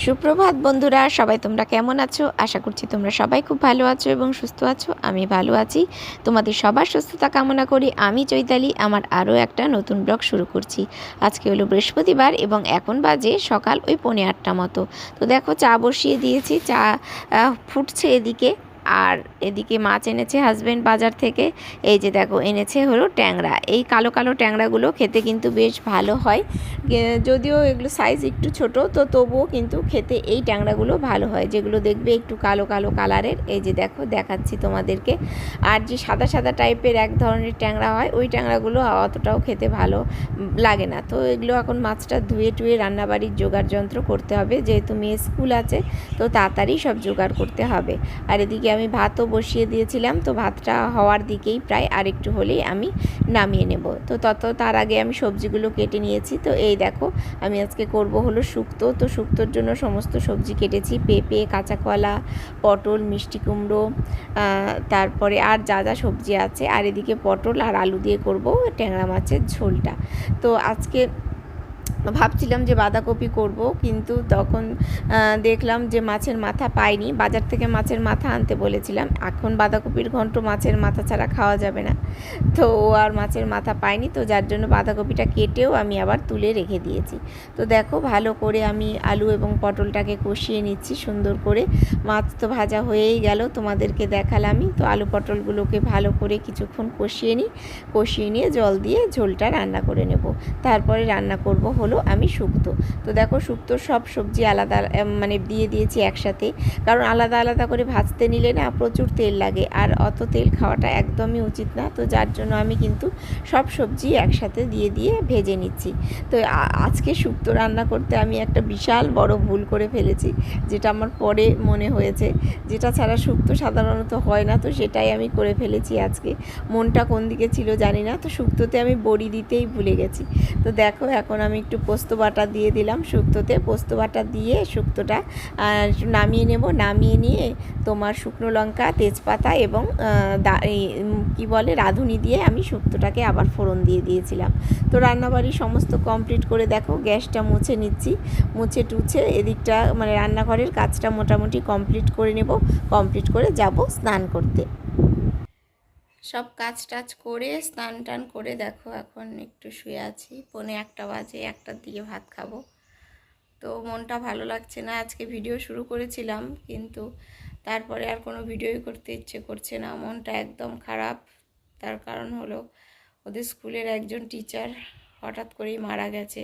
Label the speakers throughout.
Speaker 1: সুপ্রভাত বন্ধুরা, সবাই তোমরা কেমন আছো? আশা করছি তোমরা সবাই খুব ভালো আছো এবং সুস্থ আছো, আমি ভালো আছি। তোমাদের সবার সুস্থতা কামনা করি, আমি চৈতালি, আমার আরও একটা নতুন ব্লগ শুরু করছি। আজকে হলো বৃহস্পতিবার এবং এখন বাজে সকাল ওই পৌনে আটটা মতো। তো দেখো, চা বসিয়ে দিয়েছি, চা ফুটছে এদিকে। আর এদিকে মাছ এনেছে হাজবেন্ড বাজার থেকে। এই যে দেখো, এনেছে হলো ট্যাংরা। এই কালো কালো ট্যাংরাগুলো খেতে কিন্তু বেশ ভালো হয়। যদিও এগুলো সাইজ একটু ছোট, তো তবুও কিন্তু খেতে এই ট্যাংরাগুলো ভালো হয়। যেগুলো দেখবে একটু কালো কালো কালারের এই যে দেখো, দেখাচ্ছি তোমাদেরকে। আর যে সাদা সাদা টাইপের এক ধরনের ট্যাংরা হয়, ওই ট্যাংরাগুলো অতটাও খেতে ভালো লাগে না। তো এগুলো এখন মাছটা ধুয়ে টুয়ে রান্নাবাড়ির জোগাড় যন্ত্র করতে হবে। যেহেতু মেয়ে স্কুল আছে, তো তাড়াতাড়ি সব জোগাড় করতে হবে। আর এদিকে আমি ভাতও বসিয়ে দিয়েছিলাম, তো ভাতটা হওয়ার দিকেই প্রায় আরেকটু হলেই আমি নামিয়ে নেব। তো তত তার আগে আমি সবজিগুলো কেটে নিয়েছি, তো এই দেখো আমি আজকে করব হলো শুক্তো। তো শুক্তোর জন্য সমস্ত সবজি কেটেছি, পেঁপে কাঁচা কলা পটল, মিষ্টি কুমড়ো তারপরে আর যা যা সবজি আছে। আর এদিকে পটল আর আলু দিয়ে করব ট্যাংরা মাছের ঝোলটা। তো আজকে ভাবছিলাম যে বাঁধাকপি করব, কিন্তু তখন দেখলাম যে মাছের মাথা পাইনি। বাজার থেকে মাছের মাথা আনতে বলেছিলাম, এখন বাঁধাকপির ঘন্ট মাছের মাথা ছাড়া খাওয়া যাবে না। তো ও আর মাছের মাথা পাইনি, তো যার জন্য বাঁধাকপিটা কেটেও আমি আবার তুলে রেখে দিয়েছি। তো দেখো, ভালো করে আমি আলু এবং পটলটাকে কষিয়ে নিচ্ছি, সুন্দর করে। মাছ তো ভাজা হয়েই গেল, তোমাদেরকে দেখালামই। তো আলু পটলগুলোকে ভালো করে কিছুক্ষণ কষিয়ে নিই কষিয়ে নিয়ে জল দিয়ে ঝোলটা রান্না করে নেব। তারপরে রান্না করব হলো আমি শুক্তো। তো দেখো শুক্তো সব সবজি আলাদা মানে দিয়ে দিয়েছি একসাথে। কারণ আলাদা আলাদা করে ভাজতে নিলে না প্রচুর তেল লাগে। আর অত তেল খাওয়াটা একদমই উচিত না। তো যার জন্য আমি কিন্তু সব সবজি একসাথে দিয়ে দিয়ে ভেজে নিচ্ছি। তো আজকে শুক্তো রান্না করতে আমি একটা বিশাল বড় ভুল করে ফেলেছি, যেটা আমার পরে মনে হয়েছে। যেটা ছাড়া শুক্তো সাধারণত হয় না, তো সেটাই আমি করে ফেলেছি আজকে। মনটা কোন দিকে ছিল জানি না। তো শুক্তোতে আমি বড়ি দিতেই ভুলে গেছি। তো দেখো এখন আমি একটু পোস্ত বাটা দিয়ে দিলাম শুক্তোতে। পোস্ত বাটা দিয়ে শুক্তোটা নামিয়ে নেব। নামিয়ে নিয়ে তোমার শুকনো লঙ্কা, তেজপাতা এবং কি বলে, রাঁধুনি দিয়ে আমি শুক্তোটাকে আবার ফোড়ন দিয়ে দিয়েছিলাম। তো রান্নাবাড়ি সমস্ত কমপ্লিট করে দেখো, গ্যাসটা মুছে নিচ্ছি। মুছে টুছে এদিকটা মানে রান্নাঘরের কাজটা মোটামুটি কমপ্লিট করে নেব। কমপ্লিট করে যাব স্নান করতে। সব কাজ টাজ করে স্নান টান করে দেখো এখন একটু শুয়ে আছি। পৌনে একটা বাজে একটার দিকে ভাত খাব। তো মনটা ভালো লাগছে না, আজকে ভিডিও শুরু করেছিলাম, কিন্তু তারপরে আর কোনো ভিডিওই করতে ইচ্ছে করছে না। মনটা একদম খারাপ। তার কারণ হলো ওদের স্কুলের একজন টিচার হঠাৎ করেই মারা গেছে।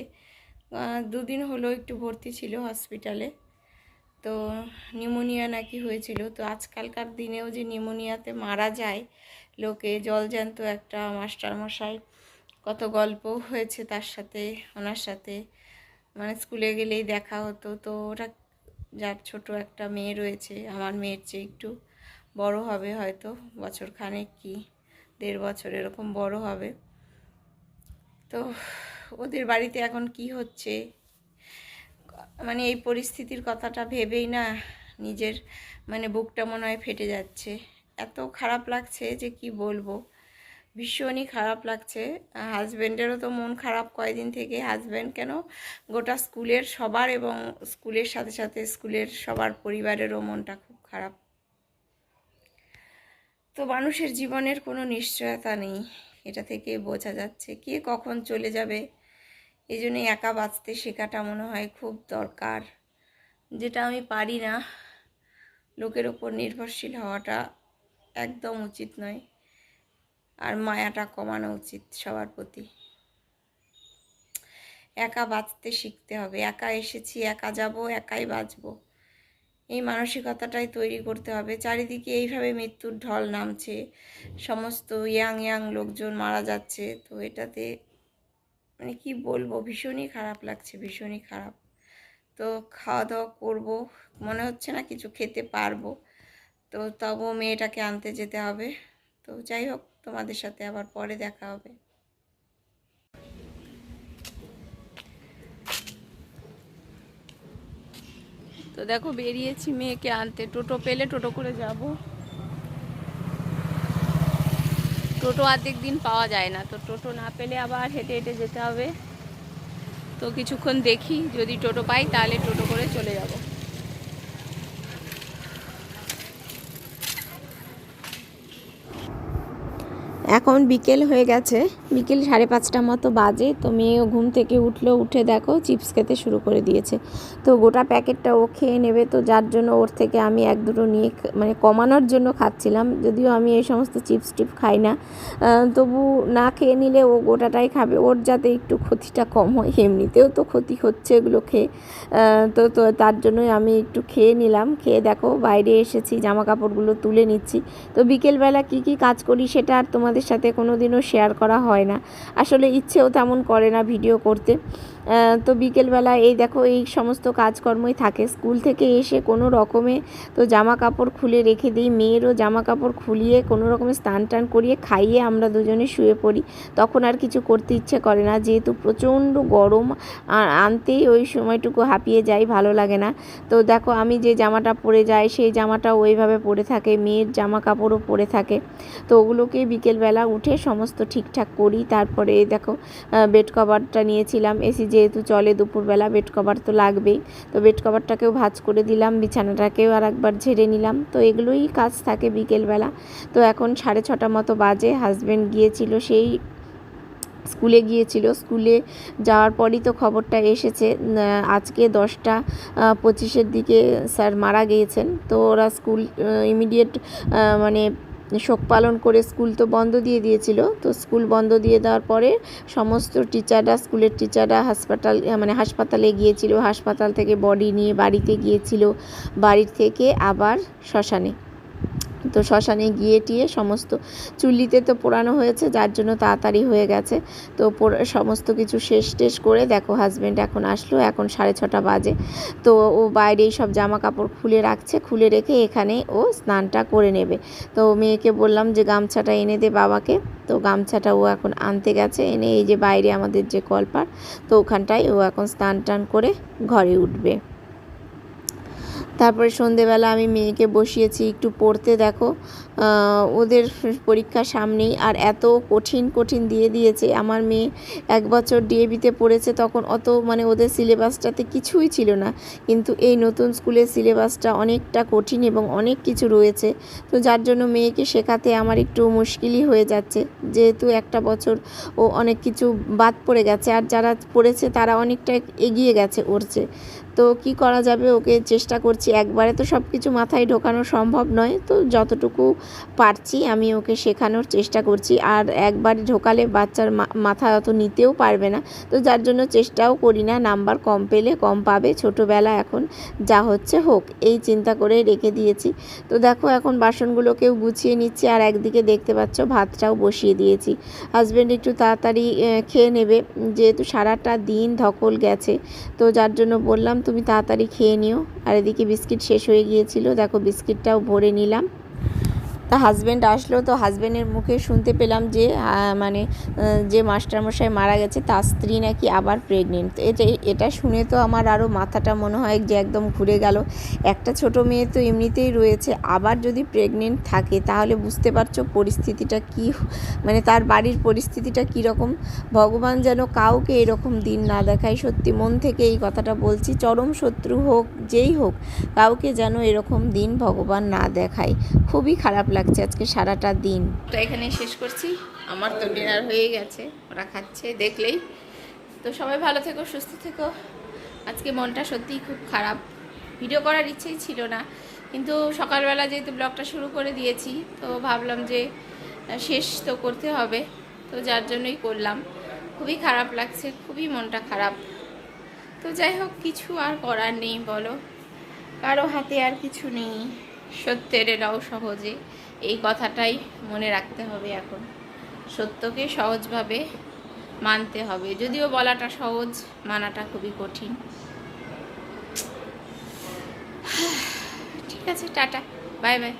Speaker 1: দুদিন হলো একটু ভর্তি ছিল হসপিটালে। তো নিউমোনিয়া নাকি হয়েছিল। তো আজকালকার দিনেও যে নিউমোনিয়াতে মারা যায় লোকে জল জলজ্যান্ত একটা মাস্টারমশাই। কত গল্প হয়েছে তার সাথে, ওনার সাথে। মানে স্কুলে গেলেই দেখা হতো। তো ওরা যার ছোট একটা মেয়ে রয়েছে, আমার মেয়ের চেয়ে একটু বড় হবে হয়তো, বছর খানেক কি, দেড় বছর এরকম বড় হবে। তো ওদের বাড়িতে এখন কি হচ্ছে? মানে এই পরিস্থিতির কথাটা ভেবেই না নিজের মানে বুকটা মনে হয় ফেটে যাচ্ছে। এত খারাপ লাগছে যে কি বলব? ভীষণই খারাপ লাগছে। হাজব্যান্ডেরও তো মন খারাপ কয়দিন থেকে। হাজব্যান্ড কেন? গোটা স্কুলের সবার এবং স্কুলের সাথে সাথে স্কুলের সবার পরিবারেরও মনটা খুব খারাপ। তো মানুষের জীবনের কোনো নিশ্চয়তা নেই, এটা থেকে বোঝা যাচ্ছে। কে কখন চলে যাবে? এই জন্যই একা বাঁচতে শেখাটা মনে হয় খুব দরকার। যেটা আমি পারি না, লোকের ওপর নির্ভরশীল হওয়াটা একদম উচিত নয়। আর মায়াটা কমানো উচিত সবার প্রতি। একা বাঁচতে শিখতে হবে। একা এসেছি, একা যাব, একাই বাঁচবো। এই মানসিকতাটাই তৈরি করতে হবে। চারিদিকে এইভাবে মৃত্যুর ঢল নামছে। সমস্ত ইয়াং ইয়াং লোকজন মারা যাচ্ছে। তো এটাতে মানে কি বলব? ভীষণই খারাপ লাগছে, ভীষণই খারাপ। তো খাওয়া দাওয়া করব। মনে হচ্ছে না কিছু খেতে পারব। তো তবুও মেয়েটাকে আনতে যেতে হবে। তো যাই হোক, তোমাদের সাথে আবার পরে দেখা হবে। তো দেখো, বেরিয়েছি মেয়েকে আনতে। টোটো পেলে টোটো করে যাব। টোটো অর্ধেক দিন পাওয়া যায় না, তো টোটো না পেলে আবার হেঁটে হেঁটে যেতে হবে।
Speaker 2: তো কিছুক্ষণ দেখি, যদি টোটো পাই তাহলে টোটো করে চলে যাব।
Speaker 1: এখন বিকেল হয়ে গেছে। বিকেল সাড়ে পাঁচটা মতো বাজে। তো মেয়েও ঘুম থেকে উঠল, উঠে দেখো চিপস খেতে শুরু করে দিয়েছে। তো গোটা প্যাকেটটা ও খেয়ে নেবে। তো যার জন্য ওর থেকে আমি এক দুটো নিয়ে মানে কমানোর জন্য খাচ্ছিলাম। যদিও আমি এই সমস্ত চিপস টিপ খাই না। তবু না খেয়ে নিলে ও গোটাটাই খাবে। ওর যাতে একটু ক্ষতিটা কম হয়, এমনিতেও তো ক্ষতি হচ্ছে এগুলো খেয়ে। তো তো তার জন্যই আমি একটু খেয়ে নিলাম। খেয়ে দেখো বাইরে এসেছি জামা কাপড়গুলো তুলে নিচ্ছি। তো বিকেলবেলা কি কি কাজ করি সেটা আর তোমাদের সাথে কোনো দিনও শেয়ার করা হয় না। আসলে ইচ্ছেও তেমন করে না ভিডিও করতে। তো বিকেলবেলা এই দেখো, এই সমস্ত কাজকর্মই থাকে। স্কুল থেকে এসে কোনো রকমে তো জামা কাপড় খুলে রেখে দিই। মেয়েরও জামা কাপড় খুলিয়ে, কোনো রকমে স্নান টান করিয়ে খাইয়ে আমরা দুজনে শুয়ে পড়ি। তখন আর কিছু করতে ইচ্ছে করে না। যেহেতু প্রচণ্ড গরম আনতেই ওই সময়টুকু হাঁপিয়ে যাই, ভালো লাগে না। তো দেখো, আমি যে জামাটা পরে যাই, সেই জামাটা ওইভাবে পরে থাকে। মেয়ের জামা কাপড়ও পরে থাকে। তো ওগুলোকে বিকেলবেলা উঠে সমস্ত ঠিকঠাক করি। তারপরে দেখো বেড কভারটা নিয়েছিলাম, এসি যেহেতু চলে, দুপুরবেলা বেড কভার তো লাগবেই। তো বেড কভারটাকেও ভাঁজ করে দিলাম, বিছানাটাকেও আর একবার ঝেড়ে নিলাম। তো এগুলোই কাজ থাকে বিকেলবেলা। তো এখন সাড়ে ছটা মতো বাজে হাজব্যান্ড গিয়েছিল, সেই স্কুলে গিয়েছিল। স্কুলে যাওয়ার পরই তো খবরটা এসেছে আজকে দশটা পঁচিশের দিকে স্যার মারা গিয়েছেন। তো ওরা স্কুল ইমিডিয়েট মানে শোক পালন করে স্কুল তো বন্ধ দিয়ে দিয়েছিল। তো স্কুল বন্ধ দিয়ে দেওয়ার পরে সমস্ত টিচাররা, স্কুলের টিচাররা হাসপাতাল মানে হাসপাতালে গিয়েছিল। হাসপাতাল থেকে বডি নিয়ে বাড়িতে গিয়েছিল। বাড়ির থেকে আবার শ্মশানে। তো শ্মশানে গিয়ে টিয়ে সমস্ত চুল্লিতে তো পোড়ানো হয়েছে, যার জন্য তাড়াতাড়ি হয়ে গেছে। তো সমস্ত কিছু শেষ টেস করে দেখো হাজব্যান্ড এখন আসলো, এখন সাড়ে ছটা বাজে। তো ও বাইরেই সব জামা কাপড় খুলে রাখছে, খুলে রেখে এখানে ও স্নানটা করে নেবে। তো মেয়েকে বললাম যে গামছাটা এনে দে বাবাকে। তো গামছাটা ও এখন আনতে গেছে, এনে এই যে বাইরে আমাদের যে কলপার তো ওখানটায় ও এখন স্নান টান করে ঘরে উঠবে। তারপরে সন্ধেবেলা আমি মেয়েকে বসিয়েছি, একটু পড়তে দেখো। ওদের পরীক্ষা সামনেই, আর এত কঠিন কঠিন দিয়ে দিয়েছে। আমার মেয়ে এক বছর ডিএবিতে পড়েছে, তখন অত মানে ওদের সিলেবাসটাতে কিছুই ছিল না। কিন্তু এই নতুন স্কুলের সিলেবাসটা অনেকটা কঠিন এবং অনেক কিছু রয়েছে। তো যার জন্য মেয়েকে শেখাতে আমার একটু মুশকিলই হয়ে যাচ্ছে। যেহেতু একটা বছর ও অনেক কিছু বাদ পড়ে গেছে, আর যারা পড়েছে তারা অনেকটা এগিয়ে গেছে ওরছে তো কি করা যাবে? ওকে চেষ্টা করছি একবারে। তো সব কিছু মাথায় ঢোকানো সম্ভব নয়। তো যতটুকু পারছি আমি ওকে শেখানোর চেষ্টা করছি। আর একবারে ঢোকালে বাচ্চার মাথা অত নিতেও পারবে না। তো যার জন্য চেষ্টাও করি না। নাম্বার কম পেলে কম পাবে। ছোটোবেলা এখন যা হচ্ছে হোক, এই চিন্তা করে রেখে দিয়েছি। তো দেখো, এখন বাসনগুলোকেও গুছিয়ে নিচ্ছি। আর একদিকে দেখতে পাচ্ছ ভাতটাও বসিয়ে দিয়েছি। হাজব্যান্ড একটু তাড়াতাড়ি খেয়ে নেবে। যেহেতু সারাটা দিন ধকল গেছে। তো যার জন্য বললাম তুমি তাড়াতাড়ি খেয়ে নিও। আর এদিকে বিস্কিট শেষ হয়ে গিয়েছিল। দেখো বিস্কিটটাও ভরে নিলাম। তা হাজব্যান্ড আসলো তো হাজব্যান্ডের মুখে শুনতে পেলাম যে মানে যে মাস্টারমশাই মারা গেছে তার স্ত্রী নাকি আবার প্রেগনেন্ট এটা এটা শুনে তো আমার আরও মাথাটা মনে হয় যে একদম ঘুরে গেল। একটা ছোট মেয়ে তো এমনিতেই রয়েছে, আবার যদি প্রেগনেন্ট থাকে তাহলে বুঝতে পারছ পরিস্থিতিটা কি মানে তার বাড়ির পরিস্থিতিটা কীরকম? ভগবান যেন কাউকে এরকম দিন না দেখায়। সত্যি মন থেকে এই কথাটা বলছি, চরম শত্রু হোক, যেই হোক, কাউকে যেন এরকম দিন ভগবান না দেখায়। খুবই খারাপ লাগছে আজকে সারাটা দিন।
Speaker 2: তো এখানে শেষ করছি। আমার তো ডিনার হয়ে গেছে, ওরা খাচ্ছে, দেখলেই। তো সবাই ভালো থেকো, সুস্থ থেকো। আজকে মনটা সত্যিই খুব খারাপ। ভিডিও করার ইচ্ছেই ছিল না। কিন্তু সকালবেলা যেহেতু ব্লগটা শুরু করে দিয়েছি, তো ভাবলাম যে শেষ তো করতে হবে। তো যার জন্যই করলাম। খুবই খারাপ লাগছে, খুবই মনটা খারাপ। তো যাই হোক, কিছু আর করার নেই বলো। কারও হাতে আর কিছু নেই। সত্যের এরাও সহজে। এই কথাটাই মনে রাখতে হবে এখন। সত্যকে সহজভাবে মানতে হবে। যদিও বলাটা সহজ, মানাটা খুবই কঠিন। ঠিক আছে, টাটা। Bye bye.